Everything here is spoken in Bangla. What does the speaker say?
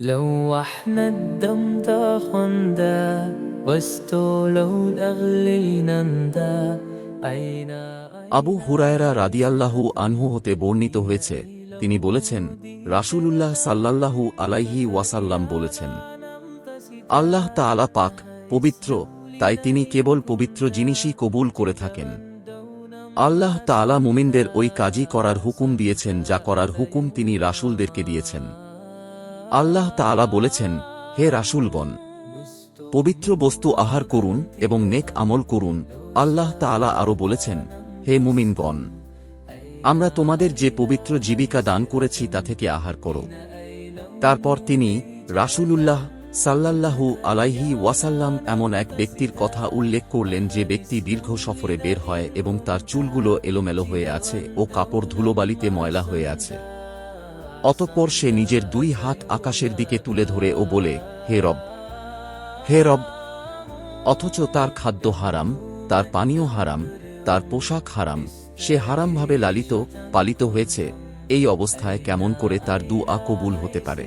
لو احنا الدم خندا واستولوا الاغلينا ندا اين আবু হুরায়রা রাদিয়াল্লাহু আনহু হতে বর্ণিত হয়েছে তিনি বলেছেন রাসূলুল্লাহ সাল্লাল্লাহু আলাইহি ওয়াসাল্লাম বলেছেন আল্লাহ তাআলা পাক পবিত্র তাই তিনি কেবল পবিত্র জিনিসই কবুল করে থাকেন আল্লাহ তাআলা মুমিনদের ওই কাজই করার হুকুম দিয়েছেন যা করার হুকুম তিনি রাসূলদেরকে দিয়েছেন আল্লাহ তাআলা বলেছেন, হে রাসূলগণ, পবিত্র বস্তু আহার করুন এবং নেক আমল করুন। আল্লাহ তাআলা আরও বলেছেন, হে মুমিনগণ, আমরা তোমাদের যে পবিত্র জীবিকা দান করেছি তা থেকে আহার করো। তারপর তিনি রাসূলুল্লাহ সাল্লাল্লাহু আলাইহি ওয়াসাল্লাম এমন এক ব্যক্তির কথা উল্লেখ করলেন যে ব্যক্তি দীর্ঘ সফরে বের হয় এবং তার চুলগুলো এলোমেলো হয়ে আছে ও কাপড় ধুলোবালিতে ময়লা হয়ে আছে। অতঃপর সে নিজের দুই হাত আকাশের দিকে তুলে ধরে ও বলে, হে রব হে রব, অথচ তার খাদ্য হারাম, তার পানীয় হারাম, তার পোশাক হারাম, সে হারামভাবে লালিত, পালিত হয়েছে, এই অবস্থায় কেমন করে তার দুআ কবুল হতে পারে?